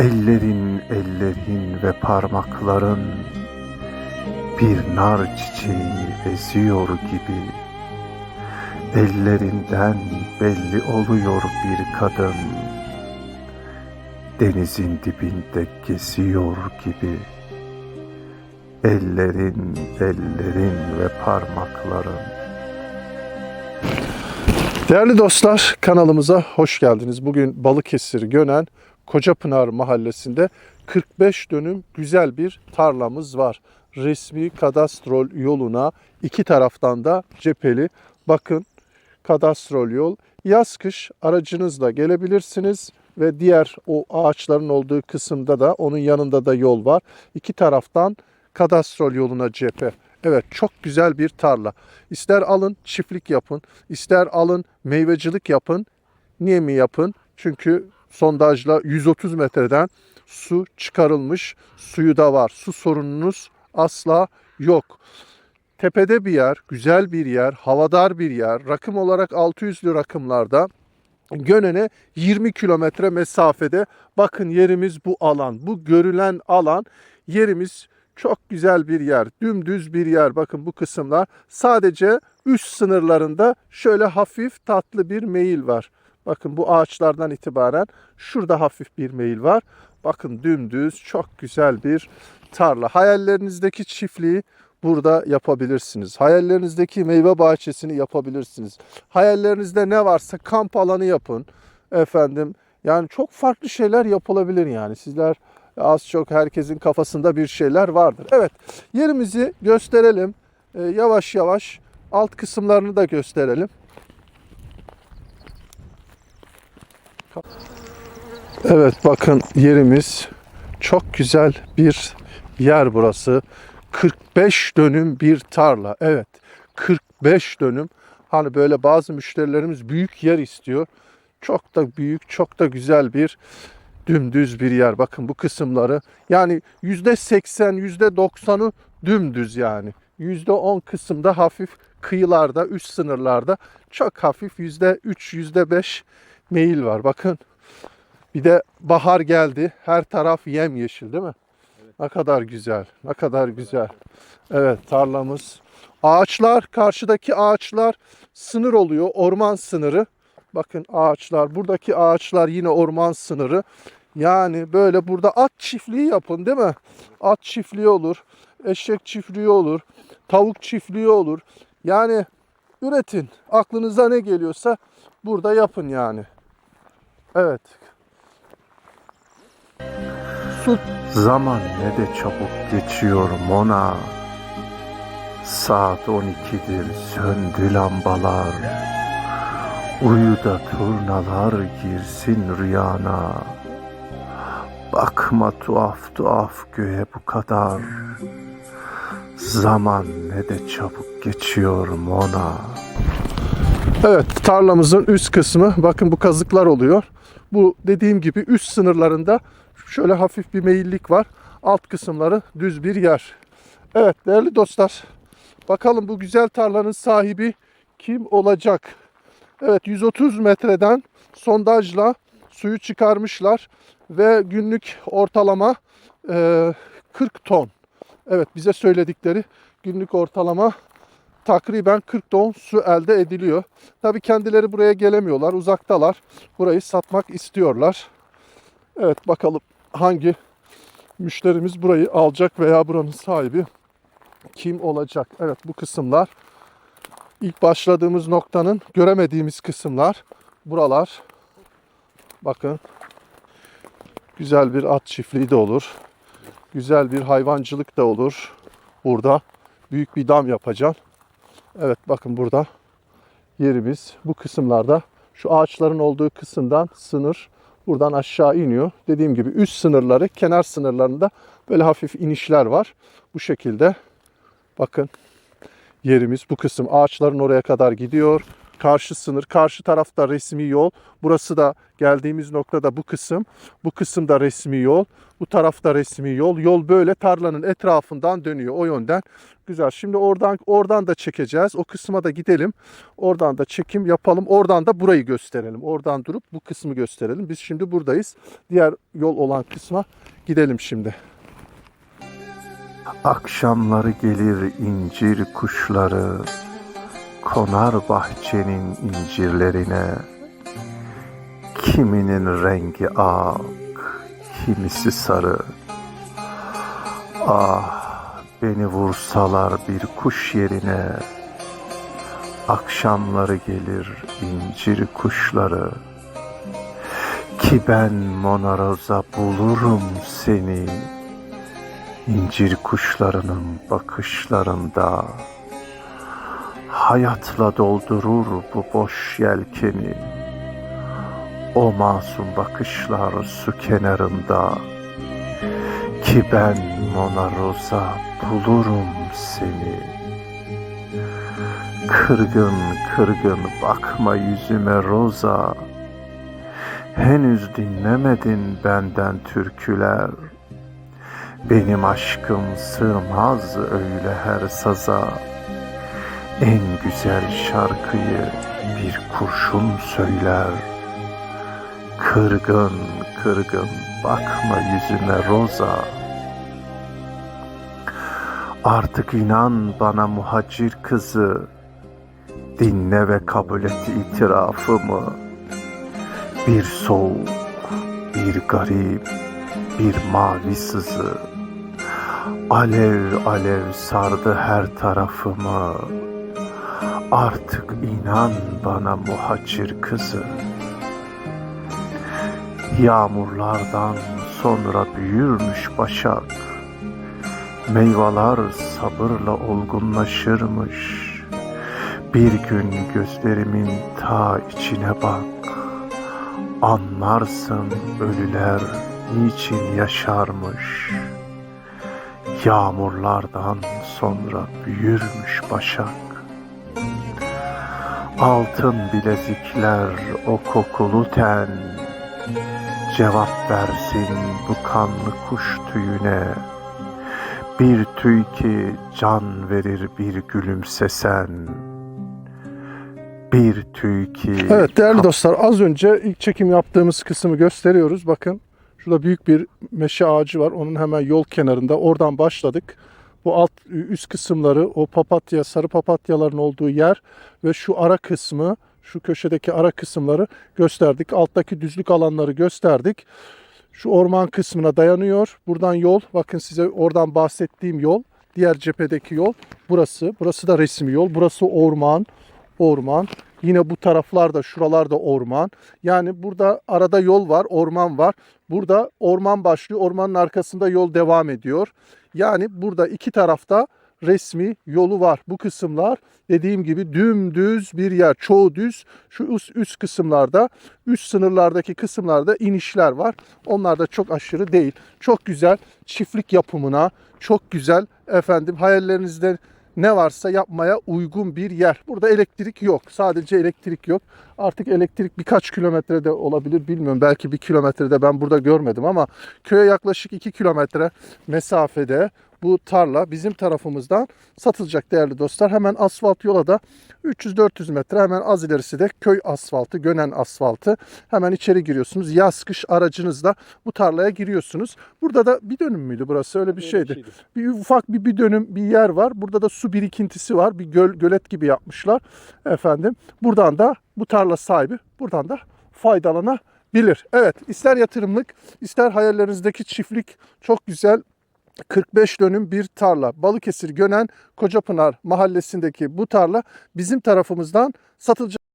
Ellerin, ellerin ve parmakların bir nar çiçeği eziyor gibi. Ellerinden belli oluyor bir kadın. Denizin dibinde geziyor gibi. Ellerin, ellerin ve parmakların. Değerli dostlar kanalımıza hoş geldiniz. Bugün Balıkesir Gönen Kocapınar mahallesinde 45 dönüm güzel bir tarlamız var. Resmi kadastrol yoluna iki taraftan da cepheli. Bakın kadastrol yol. Yaz kış aracınızla gelebilirsiniz ve diğer o ağaçların olduğu kısımda da onun yanında da yol var. İki taraftan kadastrol yoluna cephe. Evet çok güzel bir tarla. İster alın çiftlik yapın, ister alın meyvecilik yapın. Niye mi yapın? Çünkü sondajla 130 metreden su çıkarılmış. Suyu da var. Su sorununuz asla yok. Tepede bir yer, güzel bir yer, havadar bir yer. Rakım olarak 600'lü rakımlarda Gönen'e 20 kilometre mesafede. Bakın yerimiz bu alan. Bu görülen alan yerimiz çok güzel bir yer. Dümdüz bir yer. Bakın bu kısımlar sadece üst sınırlarında şöyle hafif tatlı bir meyil var. Bakın bu ağaçlardan itibaren şurada hafif bir meyil var. Bakın dümdüz çok güzel bir tarla. Hayallerinizdeki çiftliği burada yapabilirsiniz. Hayallerinizdeki meyve bahçesini yapabilirsiniz. Hayallerinizde ne varsa kamp alanı yapın. Efendim yani çok farklı şeyler yapılabilir yani. Sizler az çok herkesin kafasında bir şeyler vardır. Evet yerimizi gösterelim. Ee, yavaş yavaş alt kısımlarını da gösterelim. Evet bakın yerimiz çok güzel bir yer burası. 45 dönüm bir tarla. Evet 45 dönüm. Hani böyle bazı müşterilerimiz büyük yer istiyor. Çok da büyük, çok da güzel bir dümdüz bir yer. Bakın bu kısımları yani %80, %90'ı dümdüz yani. %10 kısımda hafif kıyılarda, üst sınırlarda çok hafif %3, %5 meyil var. Bakın bir de bahar geldi. Her taraf yemyeşil değil mi? Ne kadar güzel. Ne kadar güzel. Evet tarlamız. Ağaçlar, karşıdaki ağaçlar sınır oluyor. Orman sınırı. Bakın ağaçlar. Buradaki ağaçlar yine orman sınırı. Yani böyle burada at çiftliği yapın değil mi? At çiftliği olur. Eşek çiftliği olur. Tavuk çiftliği olur. Yani üretin. Aklınıza ne geliyorsa burada yapın yani. Evet. Su Zaman ne de çabuk geçiyor Mona. Saat 12'dir söndü lambalar. Uyu da turnalar girsin rüyana. Bakma tuhaf tuhaf göğe bu kadar. Zaman ne de çabuk geçiyor Mona. Evet tarlamızın üst kısmı bakın bu kazıklar oluyor. Bu dediğim gibi üst sınırlarında şöyle hafif bir meyillik var. Alt kısımları düz bir yer. Evet değerli dostlar bakalım bu güzel tarlanın sahibi kim olacak? Evet 130 metreden sondajla suyu çıkarmışlar ve günlük ortalama e, 40 ton. Evet bize söyledikleri günlük ortalama takriben 40 ton su elde ediliyor. Tabii kendileri buraya gelemiyorlar, uzaktalar. Burayı satmak istiyorlar. Evet bakalım hangi müşterimiz burayı alacak veya buranın sahibi kim olacak? Evet bu kısımlar ilk başladığımız noktanın göremediğimiz kısımlar buralar. Bakın güzel bir at çiftliği de olur. Güzel bir hayvancılık da olur. Burada büyük bir dam yapacağım. Evet bakın burada yerimiz bu kısımlarda şu ağaçların olduğu kısımdan sınır buradan aşağı iniyor. Dediğim gibi üst sınırları kenar sınırlarında böyle hafif inişler var. Bu şekilde bakın yerimiz bu kısım ağaçların oraya kadar gidiyor. Karşı sınır, karşı tarafta resmi yol. Burası da geldiğimiz noktada bu kısım. Bu kısım da resmi yol. Bu tarafta resmi yol. Yol böyle tarlanın etrafından dönüyor o yönden. Güzel. Şimdi oradan oradan da çekeceğiz. O kısma da gidelim. Oradan da çekim yapalım. Oradan da burayı gösterelim. Oradan durup bu kısmı gösterelim. Biz şimdi buradayız. Diğer yol olan kısma gidelim şimdi. Akşamları gelir incir kuşları, konar bahçenin incirlerine. Kiminin rengi ak, kimisi sarı. Ah, beni vursalar bir kuş yerine. Akşamları gelir incir kuşları. Ki ben Monaroza bulurum seni. İncir kuşlarının bakışlarında hayatla doldurur bu boş yelkeni. O masum bakışlar su kenarında ki ben Mona Rosa bulurum seni. Kırgın kırgın bakma yüzüme Roza. Henüz dinlemedin benden türküler. Benim aşkım sığmaz öyle her saza. En güzel şarkıyı bir kurşun söyler. Kırgın kırgın bakma yüzüme Roza. Artık inan bana muhacir kızı. Dinle ve kabul et itirafımı. Bir soğuk, bir garip, bir mavi sızı. Alev alev sardı her tarafımı. Artık inan bana muhacir kızı. Yağmurlardan sonra büyürmüş başak. Meyveler sabırla olgunlaşırmış. Bir gün gözlerimin ta içine bak. Anlarsın ölüler niçin yaşarmış. Yağmurlardan sonra büyürmüş başak. Altın bilezikler o kokulu ten Cevap versin bu kanlı kuş tüyüne Bir tüy ki can verir bir gülümsesen Bir tüy ki Evet değerli dostlar az önce ilk çekim yaptığımız kısmı gösteriyoruz. Bakın şurada büyük bir meşe ağacı var. Onun hemen yol kenarında. Oradan başladık. Bu alt üst kısımları o papatya, sarı papatyaların olduğu yer ve şu ara kısmı, şu köşedeki ara kısımları gösterdik. Alttaki düzlük alanları gösterdik. Şu orman kısmına dayanıyor. Buradan yol, bakın size oradan bahsettiğim yol, diğer cephedeki yol burası. Burası da resmi yol. Burası orman, orman. Yine bu taraflarda, şuralarda orman. Yani burada arada yol var, orman var. Burada orman başlıyor, ormanın arkasında yol devam ediyor. Yani burada iki tarafta resmi yolu var. Bu kısımlar dediğim gibi dümdüz bir yer. Çoğu düz. Şu üst, üst kısımlarda, üst sınırlardaki kısımlarda inişler var. Onlar da çok aşırı değil. Çok güzel çiftlik yapımına, çok güzel efendim hayallerinizde ne varsa yapmaya uygun bir yer. Burada elektrik yok. Sadece elektrik yok. Artık elektrik birkaç kilometrede olabilir bilmiyorum. Belki bir kilometrede ben burada görmedim ama köye yaklaşık 2 kilometre mesafede bu tarla bizim tarafımızdan satılacak değerli dostlar. Hemen asfalt yola da 300-400 metre hemen az ilerisi de köy asfaltı, Gönen asfaltı. Hemen içeri giriyorsunuz. Yaz kış aracınızla bu tarlaya giriyorsunuz. Burada da bir dönüm müydü burası? Öyle bir şeydi. Bir ufak bir, bir dönüm bir yer var. Burada da su birikintisi var. Bir göl, gölet gibi yapmışlar. Efendim buradan da bu tarla sahibi buradan da faydalanabilir. Evet ister yatırımlık ister hayallerinizdeki çiftlik çok güzel 45 dönüm bir tarla. Balıkesir Gönen Kocapınar mahallesindeki bu tarla bizim tarafımızdan satılacak.